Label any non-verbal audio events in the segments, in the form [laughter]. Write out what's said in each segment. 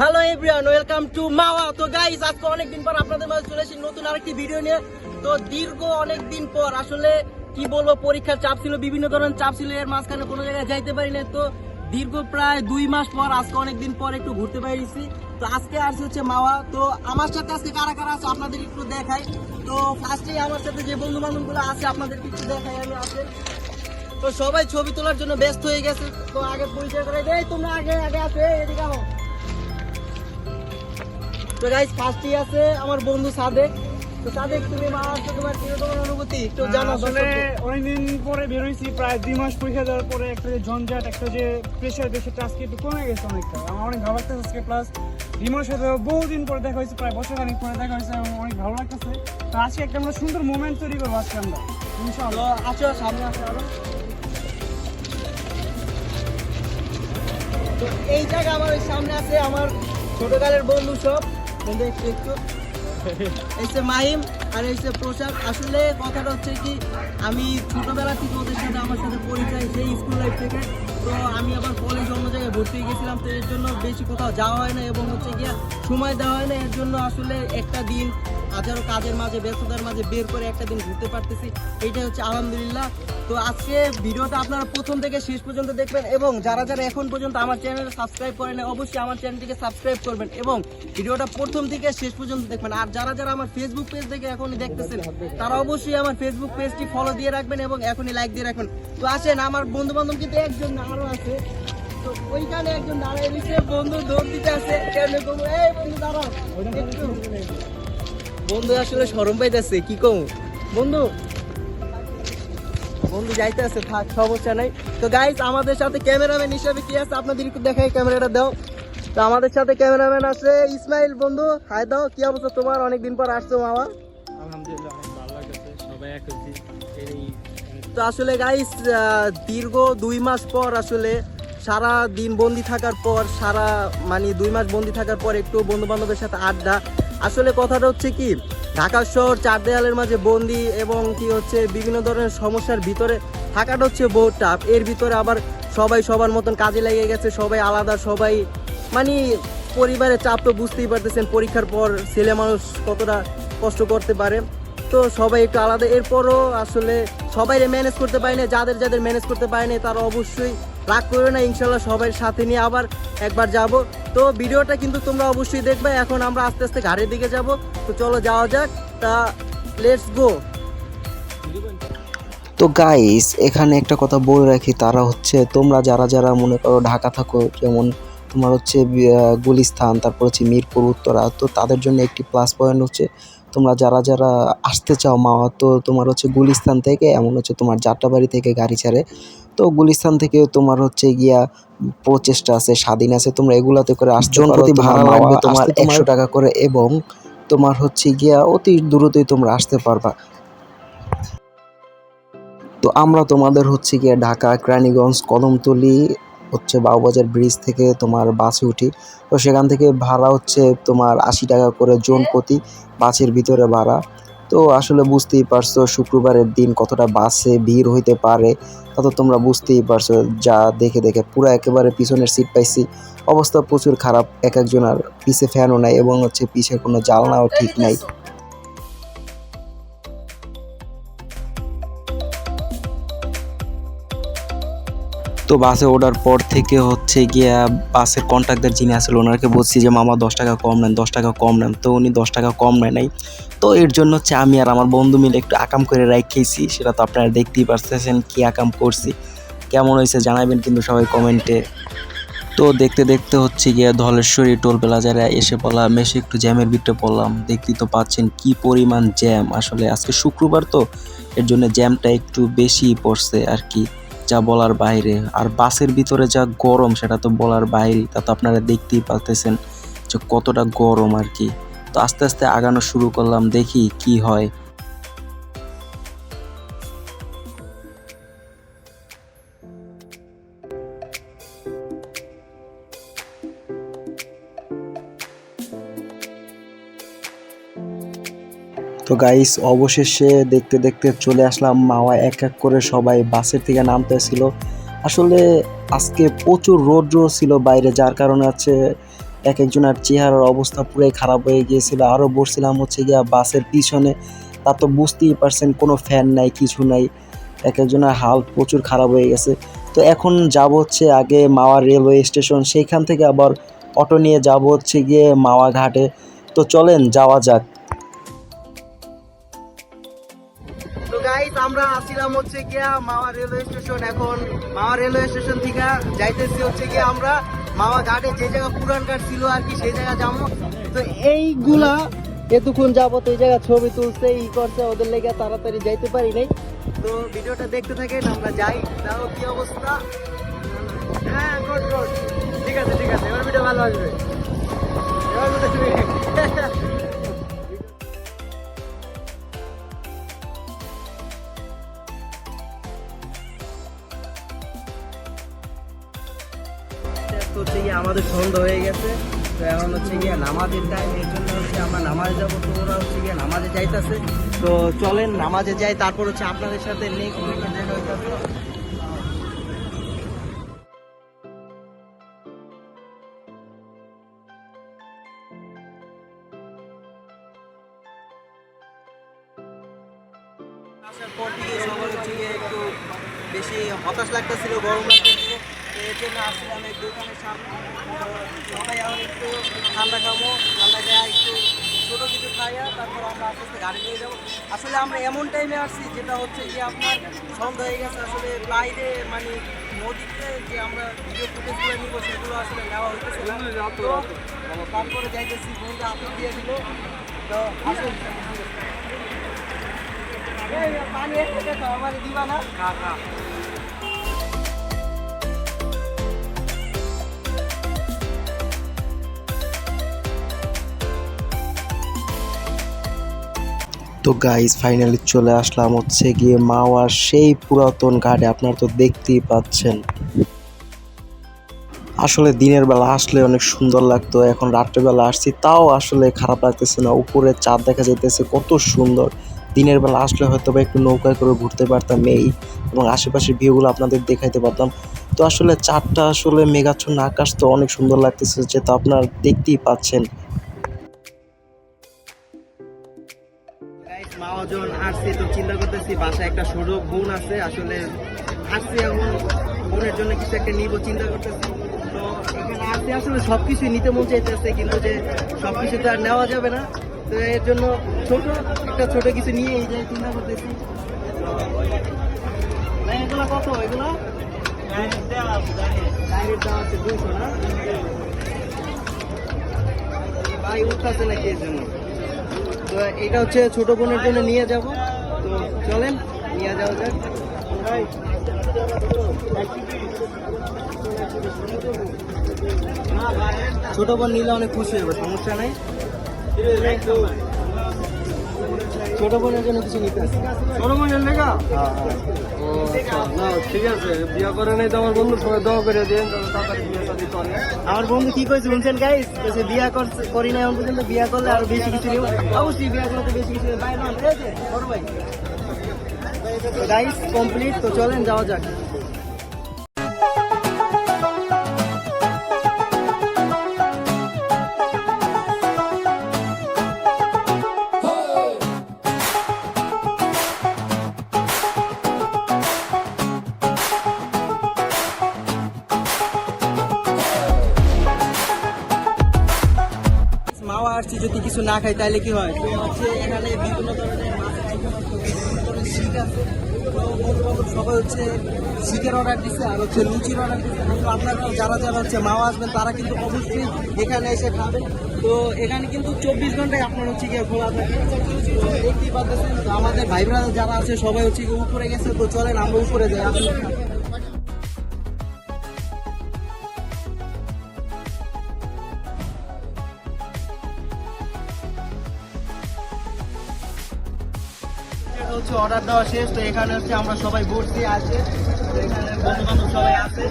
Hello everyone welcome to Mawa তো guys আজকে অনেকদিন পর আপনাদের মাঝে চলে এসেছি নতুন আরেকটি ভিডিও নিয়ে। তো দীর্ঘ অনেক দিন পর, আসলে কি বলব, পরীক্ষার চাপ ছিল, বিভিন্ন ধরনের চাপ ছিল, এর মাঝখানে কোনো জায়গায় যাইতে পারি না তো দীর্ঘ প্রায় দুই মাস পর, আজকে অনেকদিন পর একটু ঘুরতে পারিছি তো আজকে আসছে হচ্ছে মাওয়া। তো আমার সাথে আজকে কারা কারা আছে, আপনাদের একটু দেখাই। তো ফার্স্টেই আমার সাথে যে বন্ধু বান্ধবগুলো আছে, আপনাদেরকে একটু দেখাই আমি আছে তো সবাই ছবি তোলার জন্য ব্যস্ত হয়ে গেছে। তো আগে পরিচয় করে দেই, তোমরা আগে আগে আছে এদিকে তো ফার্স্টই আছে আমার বন্ধু সাদেক। তো সাদেক তুমি মা আসছো তোমার অনুভূতি? একটু জানো আসলে অনেকদিন পরে বেরোইছি প্রায় দুই মাস পরীক্ষা দেওয়ার পরে একটা যে ঝঞ্ঝাট একটা যে প্রেশার আজকে একটু কমে গেছে অনেকটা। আমার অনেক ভালো লাগতেছে আজকে প্লাস রিমোর সাথে বহুদিন পরে দেখা হয়েছে প্রায় বছর খানিক পরে দেখা হয়েছে এবং অনেক ভালো লাগতেছে। তো আজকে একটা আমরা সুন্দর মোমেন্ট তৈরি করব আজকে আমরা। ইনশাআল্লাহ। আসো সামনে আসো আরও? তো এই জায়গা আমার ওই সামনে আছে আমার ছোটকালের বন্ধু সব। বন্ধু, একটু একটু। এসে মাহিম আর এসে পোশাক আসলে কথাটা হচ্ছে কি, আমি ছোটোবেলা থেকে ওদের সাথে, আমার সাথে পরিচয় সেই স্কুল লাইফ থেকে। তো আমি আবার কলেজ অন্য জায়গায় ভর্তি গেছিলাম, তো এর জন্য বেশি কোথাও যাওয়া হয় না এবং হচ্ছে গিয়া সময় দেওয়া হয় না। এর জন্য আসলে একটা দিন হাজারো কাজের মাঝে, ব্যস্ততার মাঝে বের করে একটা দিন ঘুরতে পারতেছি। এইটাই হচ্ছে আলহামদুলিল্লাহ। তো আজকে ভিডিওটা আপনারা প্রথম থেকে শেষ পর্যন্ত দেখবেন এবং যারা যারা এখন পর্যন্ত আমার চ্যানেলে সাবস্ক্রাইব করেন অবশ্যই আমার চ্যানেলটিকে সাবস্ক্রাইব করবেন এবং ভিডিওটা প্রথম থেকে শেষ পর্যন্ত দেখবেন। আর যারা যারা আমার ফেসবুক পেজ থেকে এখনই দেখতেছেন, তারা অবশ্যই আমার ফেসবুক পেজটি ফলো দিয়ে রাখবেন এবং এখনই লাইক দিয়ে রাখবেন। তো আসেন, আমার বন্ধু বান্ধব কিন্তু একজন না আরও আছে। তো ওইখানে একজন দাঁড়ায় বন্ধু দৌড় দিতে আছে বন্ধু একটু। বন্ধু আসলে সরম পাইতেছে কি কম? বন্ধু বন্ধু যাইতে আছে থাক সমস্যা নাই। তো গাইস আমাদের সাথে ক্যামেরাম্যান হিসাবে কি আছে? আপনাদের একটু দেখাই ক্যামেরাটা দাও। তো আমাদের সাথে ক্যামেরাম্যান আছে ইসমাইল বন্ধু হাই দাও কি অবস্থা তোমার? অনেকদিন পর আসছো মামা। আলহামদুলিল্লাহ অনেক ভালো সবাই তো আসলে গাইস দীর্ঘ দুই মাস পর আসলে সারা দিন বন্দি থাকার পর সারা মানে দুই মাস বন্দি থাকার পর একটু বন্ধু বান্ধবের সাথে আড্ডা আসলে কথাটা হচ্ছে কি, ঢাকা শহর চার দেয়ালের মাঝে বন্দি এবং কি হচ্ছে বিভিন্ন ধরনের সমস্যার ভিতরে থাকাটা হচ্ছে বহু টাফ এর ভিতরে আবার সবাই সবার মতন কাজে লেগে গেছে, সবাই আলাদা, সবাই মানে পরিবারের চাপ তো বুঝতেই পারতেছেন, পরীক্ষার পর ছেলে মানুষ কতটা কষ্ট করতে পারে। তো সবাই একটু আলাদা, এরপরও আসলে সবাই ম্যানেজ করতে পারেনি, যাদের যাদের ম্যানেজ করতে পারে না তারা অবশ্যই রাগ করবে না ইনশাল্লাহ সবাই সাথে নিয়ে আবার একবার যাব। তো ভিডিওটা কিন্তু তোমরা অবশ্যই দেখবে। এখন আমরা আস্তে আস্তে ঘাড়ের দিকে যাব। তো চলো যাওয়া যাক। তা লেটস গো তো গাইস এখানে একটা কথা বলে রাখি তারা হচ্ছে তোমরা যারা যারা মনে করো ঢাকা থাকো যেমন তোমার হচ্ছে আহ, গুলিস্তান তারপর হচ্ছে মিরপুর উত্তরা তো তাদের জন্য একটি প্লাস পয়েন্ট হচ্ছে তোমরা যারা যারা আসতে চাও মাওয়া তো তোমার হচ্ছে গুলিস্তান থেকে এমন হচ্ছে তোমার যাত্রাবাড়ি থেকে গাড়ি ছাড়ে তো গুলিস্তান থেকে তোমার হচ্ছে গিয়া প্রচেষ্টা আছে স্বাধীন আছে তোমরা এগুলাতে করে আসতে পারো তোমার ভাড়া লাগবে তোমার একশো টাকা করে এবং তোমার হচ্ছে গিয়া অতি দ্রুতই তোমরা আসতে পারবা। তো আমরা তোমাদের হচ্ছে গিয়ে ঢাকা কেরানীগঞ্জ কদমতলি হচ্ছে বাউবাজার ব্রিজ থেকে তোমার বাসে উঠি। তো সেখান থেকে ভাড়া হচ্ছে তোমার আশি টাকা করে জোন প্রতি বাসের ভিতরে ভাড়া। তো আসলে বুঝতেই পারছ শুক্রবারের দিন কতটা বাসে ভিড় হইতে পারে, তা তো তোমরা বুঝতেই পারছ। যা দেখে দেখে পুরো একেবারে পিছনের সিট পাইছি। অবস্থা প্রচুর খারাপ, এক একজনের পিছে ফ্যানও নাই এবং হচ্ছে পিছের কোনো জালনাও ঠিক নাই। তো বাসে ওঠার পর থেকে হচ্ছে গিয়া বাসের কন্ট্রাক্টর যিনি আসলে ওনাকে বলছি যে, মামা দশ টাকা কম নেন, দশ টাকা কম নেন। তো উনি দশ টাকা কম নেয় নাই। তো এর জন্য হচ্ছে আমি আর আমার বন্ধু মিলে একটু আকাম করে রাখেছি সেটা তো আপনারা দেখতেই পারতেছেন কি আকাম করছি। কেমন হয়েছে জানাবেন কিন্তু সবাই কমেন্টে তো দেখতে দেখতে হচ্ছে গিয়ে ধলেশ্বরী টোল প্লাজারে এসে পড়লাম, এসে একটু জ্যামের ভিতরে পড়লাম। দেখতেই তো পাচ্ছেন কি পরিমাণ জ্যাম আসলে আজকে শুক্রবার তো, এর জন্য জ্যামটা একটু বেশি পড়ছে আর কি, যা বলার বাইরে। আর বাসের ভিতরে যা গরম, সেটা তো বলার বাইরে, তা তো আপনারা দেখতেই পাচ্তেছেন যে কতটা গরম আর কি। তো আস্তে আস্তে আগানো শুরু করলাম, দেখি কি হয়। তো গাইস অবশেষে দেখতে দেখতে চলে আসলাম, মাওয়া এক এক করে সবাই বাসের থেকে নামতেছিল। আসলে আজকে প্রচুর রোদ্র ছিল বাইরে, যার কারণে আছে এক একজনের চেহারার অবস্থা পুরাই খারাপ হয়ে গিয়েছিল। আরও বসছিলাম হচ্ছে গিয়া, বাসের পিছনে তা তো বুঝতেই পারছেন, কোনো ফ্যান নাই, কিছু নাই। এক একজনের হাল প্রচুর খারাপ হয়ে গেছে। তো এখন যাব হচ্ছে আগে মাওয়া রেলওয়ে স্টেশন সেইখান থেকে আবার অটো নিয়ে যাব হচ্ছে গিয়ে মাওয়া ঘাটে। তো চলেন, যাওয়া যাক। আমরা আসছিলাম হচ্ছে গিয়া মাওয়া রেলওয়ে স্টেশন এখন মাওয়া রেলওয়ে স্টেশন থেকে যাইতেছি হচ্ছে গিয়া আমরা। মাওয়া ঘাটে যে জায়গা পুরান ঘাট ছিল আর কি, সেই জায়গা যাব। তো এইগুলা এতক্ষণ যাবত এই জায়গা ছবি তুলছে, ই করছে, ওদের লেগে তাড়াতাড়ি যাইতে পারি নাই। তো ভিডিওটা দেখতে থাকেন, আমরা যাই। তাও কি অবস্থা? হ্যাঁ গুড গুড ঠিক আছে ঠিক আছে, এবার ভিডিও ভালো আসবে। এবার [laughs] তো হচ্ছে গিয়ে আমাদের সন্ধ্যা হয়ে গেছে। তো এখন হচ্ছে গিয়ে নামাজের টাইম এর জন্য হচ্ছে আমরা নামাজে যাব। তো হচ্ছে গিয়ে নামাজে যাইতেছে। তো চলেন, নামাজে যাই, তারপর হচ্ছে আপনাদের সাথে নেক্সট আসার পর থেকে সবার হচ্ছে একটু বেশি হতাশ লাগতেছিল গরম লাগতেছিল। এর জন্য আসছিলাম এই দোকানের সামনে তো সবাই এখন একটু ঠান্ডা খাব ঠান্ডা খাওয়া একটু ছোটো কিছু খাইয়া তারপর আমরা আস্তে আস্তে গাড়ি নিয়ে যাব। আসলে আমরা এমন টাইমে আসছি যেটা হচ্ছে কি আপনার সন্ধ্যা হয়ে গেছে আসলে বাইরে মানে নদীতে যে আমরা ভিডিও ফুটেজগুলো নিবো সেগুলো আসলে নেওয়া হইতেছে। তো তারপরে যাইতেছি বন্ধু আপনি দিয়ে দিল। তো আসুন। পানি দিবা না? তো গাইস ফাইনালি চলে আসলাম হচ্ছে গিয়ে মাওয়ার সেই পুরাতন ঘাটে। আপনারা তো দেখতেই পাচ্ছেন। আসলে দিনের বেলা আসলে অনেক সুন্দর লাগতো। এখন রাত্রেবেলা আসছি, তাও আসলে খারাপ লাগতেছে না। উপরে চাঁদ দেখা যাইতেছে, কত সুন্দর। দিনের বেলা আসলে হয়তো বা একটু নৌকায় করে ঘুরতে পারতাম এই, এবং আশেপাশের ভিউগুলো আপনাদের দেখাইতে পারতাম। তো আসলে চাঁদটা আসলে মেঘাচ্ছন্ন আকাশ তো অনেক সুন্দর লাগতেছে যেটা আপনারা দেখতেই পাচ্ছেন। মহাজন আসছি, তো চিন্তা করতেছি, বাসায় একটা ছোট বোন আছে, আসলে আসছি এখন বোনের জন্য কিছু একটা নিব, চিন্তা করতেছি। তো এখানে আসছি, আসলে সব কিছুই নিতে মন চাইতেছে, কিন্তু যে সব কিছু তো আর নেওয়া যাবে না। তো এর জন্য ছোট, একটা ছোট কিছু নিয়ে এই যে চিন্তা করতেছি। এগুলা কত? এগুলা? দুইশো না? ভাই উঠতেছে নাকি এর জন্য? তো এটা হচ্ছে ছোট বোনের জন্য নিয়ে যাব। তো চলেন নিয়ে যাওয়া যাক। ছোট বোন নিলে অনেক খুশি হবে সমস্যা নাই। ছোট বোনের জন্য কিছু নিতে আসি ছোট বোনের লেগা? হ্যাঁ, না, ঠিক আছে, বিয়ে করে নাই তো আমার বন্ধু সবাই দোয়া করে দিন আমার বন্ধু কি কইছে শুনছেন গাইস কইছে বিয়া করি না এখন পর্যন্ত, বিয়া করলে আরও বেশি কিছু নিব। অবশ্যই বিয়া করলে বেশি কিছু। ভাই না ঠিক আছে গাইস কমপ্লিট তো চলেন, যাওয়া যাক। কিছু না খাই তাহলে কি হয়? এখানে বিভিন্ন ধরনের মাছ সবাই হচ্ছে অর্ডার দিচ্ছে আর হচ্ছে লুচির অর্ডার তো যারা যারা হচ্ছে আসবেন, তারা কিন্তু এখানে এসে খাবেন তো এখানে কিন্তু চব্বিশ ঘন্টায় আপনার আমাদের ভাইরা যারা আছে, সবাই হচ্ছে উপরে গেছে, তো চলেন, আমরা উপরে যাই। আপনি হচ্ছে অর্ডার দেওয়া শেষ। তো এখানে হচ্ছে আমরা সবাই বসছি আছে। এখানে বন্ধু বান্ধব সবাই আছে।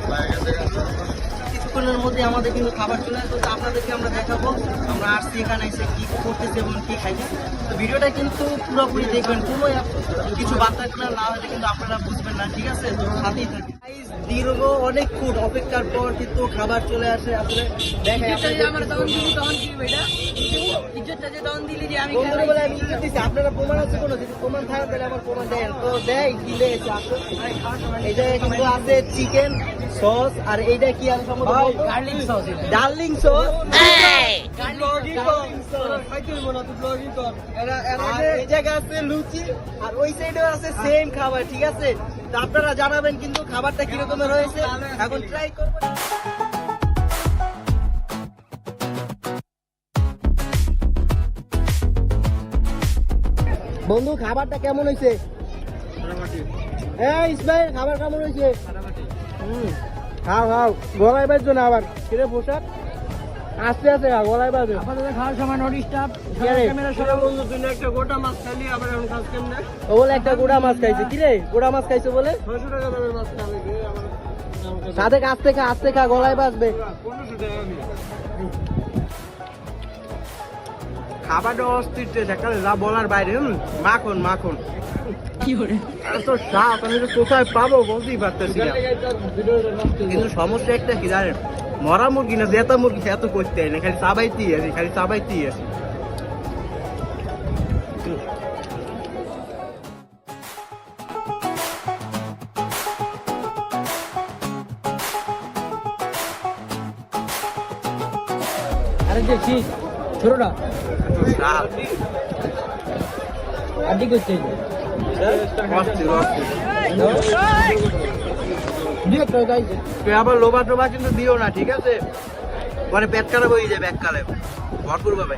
কিছুক্ষণের মধ্যে আমাদের কিন্তু খাবার চলে আসবে। তো আপনাদেরকে আমরা দেখাবো, আমরা আসছি এখানে এসে কি করতেছে এবং কি খাইতেছে তো ভিডিওটা কিন্তু পুরোপুরি দেখবেন, কোনো কিছু বার্তা না। হলে কিন্তু আপনারা বুঝবেন না, ঠিক আছে? তো সাথেই দীর্ঘ অনেক ফুড অপেক্ষার পর কিন্তু খাবার চলে আসে। আসলে দেখেন বন্ধুরা বলে আমি ইজ্জত দিছি, আপনারা প্রমাণ আছে কোনো? যদি প্রমাণ থাকে তাহলে আমার প্রমাণ দেন। তো দেয় কি দিয়েছে এটা কিন্তু আছে চিকেন সস আর এইটা কি আছে সম্ভবত? গার্লিং সস ডার্লিং সস এই! আছে লুচি আর ওই সাইডেও আছে সেম খাবার ঠিক আছে? তো আপনারা জানাবেন কিন্তু খাবারটা কিরকমের হয়েছে। এখন ট্রাই করব। বন্ধু খাবারটা কেমন হয়েছে? এই ইসমাইল খাবার কেমন হয়েছে? হুম খাও খাও। গলায় বাজছো না আবার? কিরে পোশাক? আস্তে আস্তে খা গলায় বাজবে খাওয়ার সময় বন্ধু তুই একটা গোটা মাছ আবার এখন খাস কেমনে? ও বলে একটা গোড়া মাছ খাইছে। কিরে? গোড়া মাছ খাইছে বলে? ছয়শো টাকা দামের মাছ খাবে সাথে আস্তে খা আস্তে খা গলায় বাজবে। পনেরোশো টাকা আমি খাবারটা অস্থির দেখালে যা বলার বাইরে হুম, মাখন মাখন। এত সাপ আমি তো কোথায় পাবো বলতেই পারতেছি না। কিন্তু সমস্যা একটা কি জানেন? মরা মুরগি না জেতা মুরগি এত করতে হয় না খালি চাবাইতেই আছে খালি চাবাইতেই আছে আরে দেখছি ছোটটা আবার লোবা টোবা কিন্তু দিও না, ঠিক আছে? মানে পেট খারাপ হয়ে যাবে এককালে। ভরপুর ভাবে।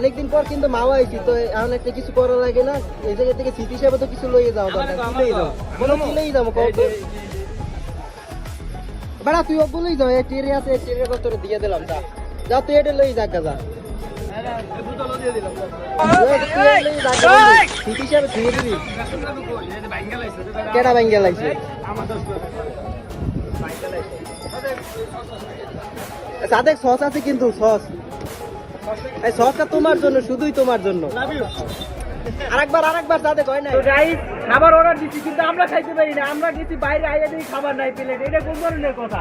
অনেকদিন পর কিন্তু মাও আইছি তো এখন একটা কিছু করা লাগে না। এই জায়গা থেকে স্মৃতি হিসাবে তো কিছু লইয়ে যাও দরকার। কি লইয়ে যাও। বলো যাব বেড়া তুই বলেই যাও এই টেরে আছে এই টেরে কত দিয়ে দিলাম যা। যা তুই এটা লই যা যা। কেডা ব্যাঙ্গে লাগছে সাদেক সস আছে কিন্তু সস। এই সসটা তোমার জন্য শুধুই তোমার জন্য। আরেকবার আরেকবার সাদেক হয় না খাবার অর্ডার দিচ্ছি কিন্তু আমরা খাইতে পারি না। আমরা গেছি বাইরে আইয়া দিই খাবার নাই প্লেট এটা কোন ধরনের কথা?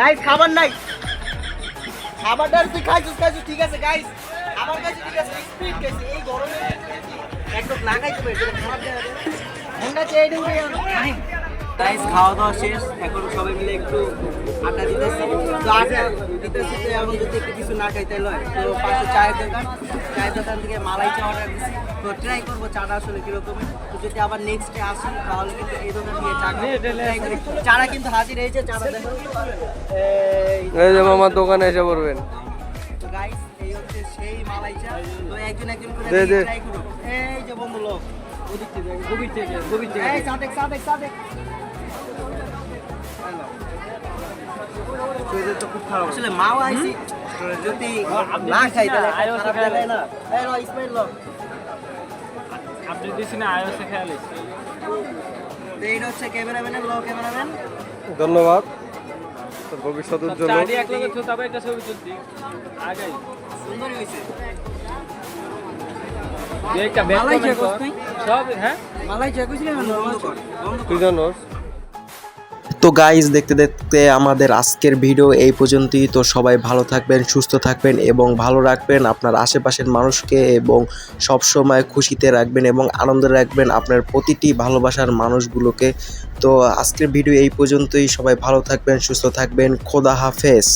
গাইস খাবার নাই। খাবারটা তুই খাইছিস খাইছিস ঠিক আছে গাইস আমার কাছে ঠিক আছে স্পিড খাইছি। এই গরমে একদম না পারি যেটা খাবার ঠান্ডা চেয়ে দিন গাইস খাওয়া দাওয়া শেষ। এখন সবাই মিলে একটু আড্ডা দিতেছি। তো আড্ডা দিতেছি তো এখন যদি একটু কিছু না খাইতে লয় তো পাশে চায়ের দোকান। চায়ের দোকান থেকে মালাই চা অর্ডার দিচ্ছি তো ট্রাই করব চাটা আসলে কীরকম তো যদি আবার নেক্সট ডে আসি তাহলে কিন্তু এই দোকান দিয়ে চা করি। চাটা কিন্তু হাজির হয়েছে চাটা দেখো। এই এই যে মামার দোকানে এসে পড়বেন। তো গাইস এই হচ্ছে সেই মালাই চা। তো একজন একজন করে। ট্রাই করুন। এই যে বন্ধু লোক। ওদিক থেকে গভীর থেকে গভীর থেকে। এই সাদেক সাদেক সাদেক। তো খুব খারাপ আসলে মাও আইছি যদি না খাই তাহলে খারাপ লাগে না। এই লো ইসমাইল লো। আপনি দিছি আইওসে খেয়ালে তো এইটা হচ্ছে ক্যামেরাম্যানের লো ক্যামেরাম্যান। ধন্যবাদ। ভবিষ্যৎ উজ্জ্বল। এক লগে তবে একটা ছবি তুলছি একটা ব্যাগ? সব হ্যাঁ? মালাই চা কইছিলেন নরমাল তুই জানোস তো গাইজ দেখতে দেখতে আমাদের আজকের ভিডিও এই পর্যন্তই। তো সবাই ভালো থাকবেন, সুস্থ থাকবেন এবং ভালো রাখবেন আপনার আশেপাশের মানুষকে এবং সব সময় খুশিতে রাখবেন এবং আনন্দে রাখবেন আপনার প্রতিটি ভালোবাসার মানুষগুলোকে। তো আজকের ভিডিও এই পর্যন্তই। সবাই ভালো থাকবেন, সুস্থ থাকবেন। খোদা হাফেজ।